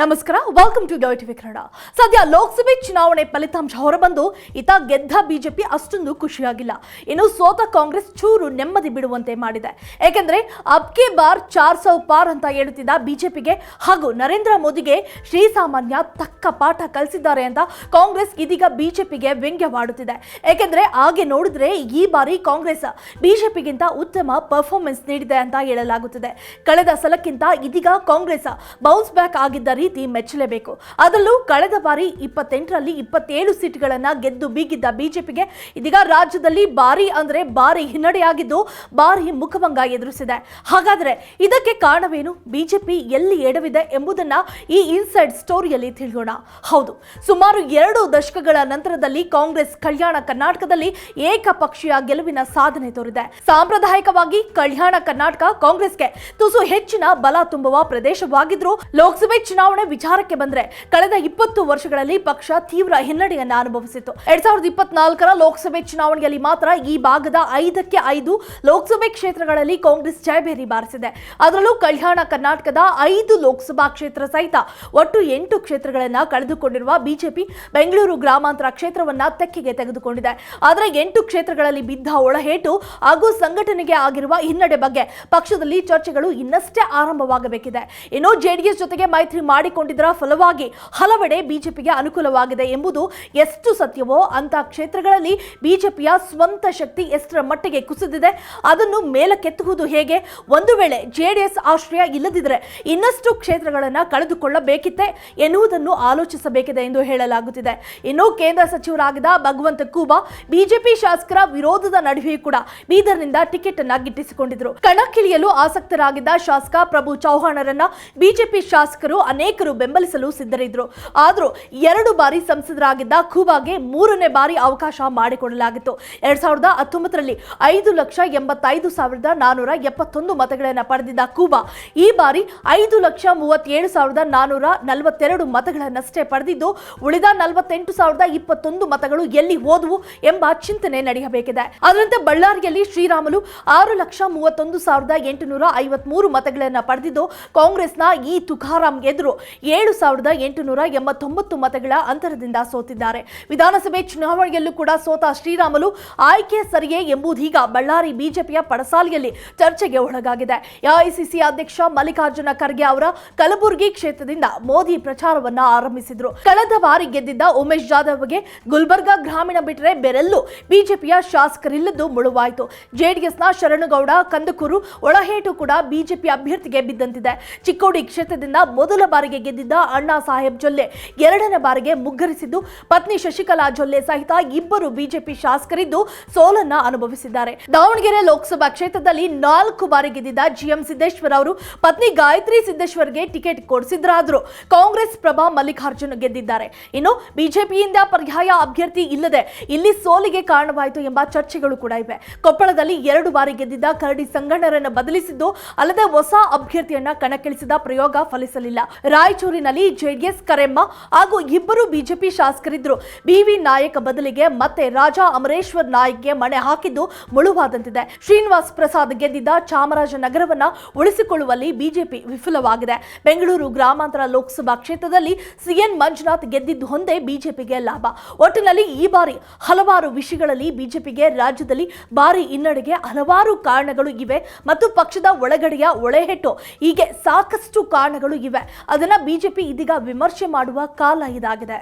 ನಮಸ್ಕಾರ welcome to TV Kannada. ಸದ್ಯ ಲೋಕಸಭೆ ಚುನಾವಣೆ ಫಲಿತಾಂಶ ಹೊರಬಂದು ಈತ ಗೆದ್ದ ಬಿಜೆಪಿ ಅಷ್ಟೊಂದು ಖುಷಿಯಾಗಿಲ್ಲ. ಇನ್ನು ಸೋತ ಕಾಂಗ್ರೆಸ್ ಚೂರು ನೆಮ್ಮದಿ ಬಿಡುವಂತೆ ಮಾಡಿದೆ. ಯಾಕೆಂದ್ರೆ ಅಬ್ಕೆ ಬಾರ್ ಚಾರ್ ಸೌ ಪಾರ್ ಅಂತ ಹೇಳುತ್ತಿದ್ದ ಬಿಜೆಪಿಗೆ ಹಾಗೂ ನರೇಂದ್ರ ಮೋದಿಗೆ ಶ್ರೀಸಾಮಾನ್ಯ ತಕ್ಕ ಪಾಠ ಕಲಿಸಿದ್ದಾರೆ ಅಂತ ಕಾಂಗ್ರೆಸ್ ಇದೀಗ ಬಿಜೆಪಿಗೆ ವ್ಯಂಗ್ಯವಾಡುತ್ತಿದೆ. ಯಾಕೆಂದ್ರೆ ಹಾಗೆ ನೋಡಿದ್ರೆ ಈ ಬಾರಿ ಕಾಂಗ್ರೆಸ್ ಬಿಜೆಪಿಗಿಂತ ಉತ್ತಮ ಪರ್ಫಾರ್ಮೆನ್ಸ್ ನೀಡಿದೆ ಅಂತ ಹೇಳಲಾಗುತ್ತಿದೆ. ಕಳೆದ ಸಲಕ್ಕಿಂತ ಇದೀಗ ಕಾಂಗ್ರೆಸ್ ಬೌನ್ಸ್ ಬ್ಯಾಕ್ ಆಗಿದ್ದ ರೀತಿ ಮೆಚ್ಚಲೇಬೇಕು. ಅದರಲ್ಲೂ ಕಳೆದ ಬಾರಿ ಇಪ್ಪತ್ತೆಂಟರಲ್ಲಿ ಇಪ್ಪತ್ತೇಳು ಸೀಟ್ಗಳನ್ನು ಗೆದ್ದು ಬೀಗಿದ್ದ ಬಿಜೆಪಿಗೆ ಇದೀಗ ರಾಜ್ಯದಲ್ಲಿ ಭಾರಿ ಅಂದ್ರೆ ಭಾರಿ ಹಿನ್ನಡೆಯಾಗಿದ್ದು ಭಾರಿ ಮುಖಭಂಗ ಎದುರಿಸಿದೆ. ಹಾಗಾದ್ರೆ ಇದಕ್ಕೆ ಕಾರಣವೇನು? ಬಿಜೆಪಿ ಎಲ್ಲಿ ಎಡವಿದೆ ಎಂಬುದನ್ನ ಈ ಇನ್ಸೈಡ್ ಸ್ಟೋರಿಯಲ್ಲಿ ತಿಳಿಯೋಣ. ಹೌದು, ಸುಮಾರು ಎರಡು ದಶಕಗಳ ನಂತರದಲ್ಲಿ ಕಾಂಗ್ರೆಸ್ ಕಲ್ಯಾಣ ಕರ್ನಾಟಕದಲ್ಲಿ ಏಕಪಕ್ಷೀಯ ಗೆಲುವಿನ ಸಾಧನೆ ತೋರಿದೆ. ಸಾಂಪ್ರದಾಯಿಕವಾಗಿ ಕಲ್ಯಾಣ ಕರ್ನಾಟಕ ಕಾಂಗ್ರೆಸ್ಗೆ ತುಸು ಹೆಚ್ಚಿನ ಬಲ ತುಂಬುವ ಪ್ರದೇಶವಾಗಿದ್ರು ಲೋಕಸಭೆ ಚುನಾವಣೆ ವಿಚಾರಕ್ಕೆ ಬಂದ್ರೆ ಕಳೆದ ಇಪ್ಪತ್ತು ವರ್ಷಗಳಲ್ಲಿ ಪಕ್ಷ ತೀವ್ರ ಹಿನ್ನಡೆಯನ್ನ ಅನುಭವಿಸಿತ್ತು. ಎರಡ್ ಸಾವಿರದ ಇಪ್ಪತ್ನಾಲ್ಕರ ಲೋಕಸಭೆ ಚುನಾವಣೆಯಲ್ಲಿ ಮಾತ್ರ ಈ ಭಾಗದ ಐದಕ್ಕೆ ಐದು ಲೋಕಸಭೆ ಕ್ಷೇತ್ರಗಳಲ್ಲಿ ಕಾಂಗ್ರೆಸ್ ಜಯಭೇರಿ ಬಾರಿಸಿದೆ. ಅದರಲ್ಲೂ ಕಲ್ಯಾಣ ಕರ್ನಾಟಕದ ಐದು ಲೋಕಸಭಾ ಕ್ಷೇತ್ರ ಸಹಿತ ಒಟ್ಟು ಎಂಟು ಕ್ಷೇತ್ರಗಳನ್ನ ಕಳೆದುಕೊಂಡಿರುವ ಬಿಜೆಪಿ ಬೆಂಗಳೂರು ಗ್ರಾಮಾಂತರ ಕ್ಷೇತ್ರವನ್ನ ತೆಕ್ಕೆಗೆ ತೆಗೆದುಕೊಂಡಿದೆ. ಆದರೆ ಎಂಟು ಕ್ಷೇತ್ರಗಳಲ್ಲಿ ಬಿದ್ದ ಒಳಹೇಟು ಹಾಗೂ ಸಂಘಟನೆಗೆ ಆಗಿರುವ ಹಿನ್ನಡೆ ಬಗ್ಗೆ ಪಕ್ಷದಲ್ಲಿ ಚರ್ಚೆಗಳು ಇನ್ನಷ್ಟೇ ಆರಂಭವಾಗಬೇಕಿದೆ. ಇನ್ನು ಜೆಡಿಎಸ್ ಜೊತೆಗೆ ಮೈತ್ರಿ ಮಾಡಿಕೊಂಡಿದ್ದರ ಫಲವಾಗಿ ಹಲವೆಡೆ ಬಿಜೆಪಿಗೆ ಅನುಕೂಲವಾಗಿದೆ ಎಂಬುದು ಎಷ್ಟು ಸತ್ಯವೋ ಅಂತ ಕ್ಷೇತ್ರಗಳಲ್ಲಿ ಬಿಜೆಪಿಯ ಸ್ವಂತ ಶಕ್ತಿ ಎಷ್ಟರ ಮಟ್ಟಿಗೆ ಕುಸಿದಿದೆ, ಅದನ್ನು ಮೇಲಕ್ಕೆತ್ತುವುದು ಹೇಗೆ? ಒಂದು ವೇಳೆ ಜೆಡಿಎಸ್ ಆಶ್ರಯ ಇಲ್ಲದಿದ್ದರೆ ಇನ್ನಷ್ಟು ಕ್ಷೇತ್ರಗಳನ್ನು ಕಳೆದುಕೊಳ್ಳಬೇಕಿತ್ತೆ ಎನ್ನುವುದನ್ನು ಆಲೋಚಿಸಬೇಕಿದೆ ಎಂದು ಹೇಳಲಾಗುತ್ತಿದೆ. ಇನ್ನು ಕೇಂದ್ರ ಸಚಿವರಾಗಿದ್ದ ಭಗವಂತ ಕೂಬಾ ಬಿಜೆಪಿ ಶಾಸಕರ ವಿರೋಧದ ನಡುವೆಯೂ ಕೂಡ ಬೀದರ್ನಿಂದ ಟಿಕೆಟ್ ಅನ್ನ ಗಿಟ್ಟಿಸಿಕೊಂಡಿದ್ರು. ಕಣಕ್ಕಿಳಿಯಲು ಆಸಕ್ತರಾಗಿದ್ದ ಶಾಸಕ ಪ್ರಭು ಚೌಹಾಣರನ್ನ ಬಿಜೆಪಿ ಶಾಸಕರು ಅನೇಕರು ಬೆಂಬಲಿಸಲು ಸಿದ್ಧರಿದ್ರು. ಆದರೂ ಎರಡು ಬಾರಿ ಸಂಸದರಾಗಿದ್ದ ಖೂಬಾಗೆ ಮೂರನೇ ಬಾರಿ ಅವಕಾಶ ಮಾಡಿಕೊಡಲಾಗಿತ್ತು. ಎರಡ್ ಸಾವಿರದ ಹತ್ತೊಂಬತ್ತರಲ್ಲಿ ಐದು ಲಕ್ಷ ಎಂಬತ್ತೈದು ಸಾವಿರದ ನಾನೂರ ಎಪ್ಪತ್ತೊಂದು ಮತಗಳನ್ನು ಪಡೆದಿದ್ದ ಕೂಬಾ ಈ ಬಾರಿ ಐದು ಲಕ್ಷ ಮೂವತ್ತೇಳು ಸಾವಿರದ ನಾನೂರ ನಲವತ್ತೆರಡು ಮತಗಳನ್ನಷ್ಟೇ ಪಡೆದಿದ್ದು, ಉಳಿದ ನಲವತ್ತೆಂಟು ಸಾವಿರದ ಇಪ್ಪತ್ತೊಂದು ಮತಗಳು ಎಲ್ಲಿ ಹೋದವು ಎಂಬ ಚಿಂತನೆ ನಡೆಯಬೇಕಿದೆ. ಅದರಂತೆ ಬಳ್ಳಾರಿಯಲ್ಲಿ ಶ್ರೀರಾಮುಲು ಆರು ಲಕ್ಷ ಮೂವತ್ತೊಂದು ಸಾವಿರದ ಎಂಟುನೂರ ಐವತ್ಮೂರು ಮತಗಳನ್ನು ಪಡೆದಿದ್ದು, ಕಾಂಗ್ರೆಸ್ನ ಈ ತುಕಾರಾಂ ಎದುರು ಏಳು ಸಾವಿರದ ಎಂಟುನೂರ ಎಂಬತ್ತೊಂಬತ್ತು ಮತಗಳ ಅಂತರದಿಂದ ಸೋತಿದ್ದಾರೆ. ವಿಧಾನಸಭೆ ಚುನಾವಣೆಯಲ್ಲೂ ಕೂಡ ಸೋತ ಶ್ರೀರಾಮುಲು ಆಯ್ಕೆ ಸರಿಯೇ ಎಂಬುದೀಗ ಬಳ್ಳಾರಿ ಬಿಜೆಪಿಯ ಪಡಸಾಲಿಯಲ್ಲಿ ಚರ್ಚೆಗೆ ಒಳಗಾಗಿದೆ. ಎಐಸಿಸಿ ಅಧ್ಯಕ್ಷ ಮಲ್ಲಿಕಾರ್ಜುನ ಖರ್ಗೆ ಅವರ ಕಲಬುರಗಿ ಕ್ಷೇತ್ರದಿಂದ ಮೋದಿ ಪ್ರಚಾರವನ್ನ ಆರಂಭಿಸಿದ್ರು. ಕಳೆದ ಬಾರಿ ಗೆದ್ದಿದ್ದ ಉಮೇಶ್ ಜಾಧವ್ಗೆ ಗುಲ್ಬರ್ಗಾ ಗ್ರಾಮೀಣ ಬಿಟ್ಟರೆ ಬೆರೆಲ್ಲೂ ಬಿಜೆಪಿಯ ಶಾಸಕರಿಲ್ಲದ್ದು ಮುಳುವಾಯಿತು. ಜೆಡಿಎಸ್ನ ಶರಣಗೌಡ, ಕಂದಕೂರು, ಒಳಹೇಟು ಕೂಡ ಬಿಜೆಪಿ ಅಭ್ಯರ್ಥಿಗೆ ಬಿದ್ದಂತಿದೆ. ಚಿಕ್ಕೋಡಿ ಕ್ಷೇತ್ರದಿಂದ ಮೊದಲ ಬಾರಿಗೆ ಗೆದ್ದಿದ್ದ ಅಣ್ಣಾ ಸಾಹೇಬ್ ಜೊಲ್ಲೆ. ಎರಡನೇ ಬಾರಿಗೆ ಮುಗ್ಗರಿಸಿದ್ದು ಪತ್ನಿ ಶಶಿಕಲಾ ಜೊಲ್ಲೆ ಸಹಿತ ಇಬ್ಬರು ಬಿಜೆಪಿ ಶಾಸಕರಿದ್ದು ಸೋಲನ್ನ ಅನುಭವಿಸಿದ್ದಾರೆ. ದಾವಣಗೆರೆ ಲೋಕಸಭಾ ಕ್ಷೇತ್ರದಲ್ಲಿ ನಾಲ್ಕು ಬಾರಿ ಗೆದ್ದಿದ್ದ ಜಿಎಂ ಸಿದ್ದೇಶ್ವರ್ ಅವರು ಪತ್ನಿ ಗಾಯತ್ರಿ ಸಿದ್ದೇಶ್ವರ್ಗೆ ಟಿಕೆಟ್ ಕೊಡಿಸಿದ್ರಾದ್ರೂ. ಕಾಂಗ್ರೆಸ್ ಪ್ರಭಾ ಮಲ್ಲಿಕಾರ್ಜುನ್ ಗೆದ್ದಿದ್ದಾರೆ. ಇನ್ನು ಬಿಜೆಪಿಯಿಂದ ಪರ್ಯಾಯ ಅಭ್ಯರ್ಥಿ ಇಲ್ಲದೆ ಇಲ್ಲಿ ಸೋಲಿಗೆ ಕಾರಣವಾಯಿತು ಎಂಬ ಚರ್ಚೆಗಳು ಕೂಡ ಇವೆ. ಕೊಪ್ಪಳದಲ್ಲಿ ಎರಡು ಬಾರಿ ಗೆದ್ದಿದ್ದ ಕರಡಿ ಸಂಗಣ್ಣರನ್ನು ಬದಲಿಸಿದ್ದು ಅಲ್ಲದೆ ಹೊಸ ಅಭ್ಯರ್ಥಿಯನ್ನ ಕಣಕ್ಕಿಳಿಸಿದ ಪ್ರಯೋಗ ಫಲಿಸಲಿಲ್ಲ. ರಾಯಚೂರಿನಲ್ಲಿ ಜೆಡಿಎಸ್ ಕರೆಮ್ಮ ಹಾಗೂ ಇಬ್ಬರು ಬಿಜೆಪಿ ಶಾಸಕರಿದ್ದರು. ಬಿವಿ ನಾಯಕ ಬದಲಿಗೆ ಮತ್ತೆ ರಾಜಾ ಅಮರೇಶ್ವರ್ ನಾಯಕ್ಗೆ ಮಣೆ ಹಾಕಿದ್ದು ಮುಳುವಾದಂತಿದೆ. ಶ್ರೀನಿವಾಸ್ ಪ್ರಸಾದ್ ಗೆದ್ದಿದ್ದ ಚಾಮರಾಜನಗರವನ್ನ ಉಳಿಸಿಕೊಳ್ಳುವಲ್ಲಿ ಬಿಜೆಪಿ ವಿಫಲವಾಗಿದೆ. ಬೆಂಗಳೂರು ಗ್ರಾಮಾಂತರ ಲೋಕಸಭಾ ಕ್ಷೇತ್ರದಲ್ಲಿ ಸಿಎನ್ ಮಂಜುನಾಥ್ ಗೆದ್ದಿದ್ದು ಹೊಂದೇ ಬಿಜೆಪಿಗೆ ಲಾಭ. ಒಟ್ಟಿನಲ್ಲಿ ಈ ಬಾರಿ ಹಲವಾರು ವಿಷಯಗಳಲ್ಲಿ ಬಿಜೆಪಿಗೆ ರಾಜ್ಯದಲ್ಲಿ ಭಾರಿ ಹಿನ್ನಡೆಗೆ ಹಲವಾರು ಕಾರಣಗಳು ಇವೆ ಮತ್ತು ಪಕ್ಷದ ಒಳಗಡೆಯ ಒಳೆಹೆಟ್ಟು. ಹೀಗೆ ಸಾಕಷ್ಟು ಕಾರಣಗಳು ಇವೆ. ಅದನ್ನ ಬಿಜೆಪಿ ಇದೀಗ ವಿಮರ್ಶೆ ಮಾಡುವ ಕಾಲ ಇದಾಗಿದೆ.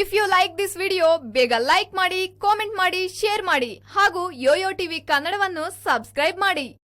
If you like this video ಬೇಗ ಲೈಕ್ ಮಾಡಿ ಕಾಮೆಂಟ್ ಮಾಡಿ ಶೇರ್ ಮಾಡಿ ಹಾಗೂ ಯೋಯೋ ಟಿವಿ ಕನ್ನಡವನ್ನು ಸಬ್ಸ್ಕ್ರೈಬ್ ಮಾಡಿ.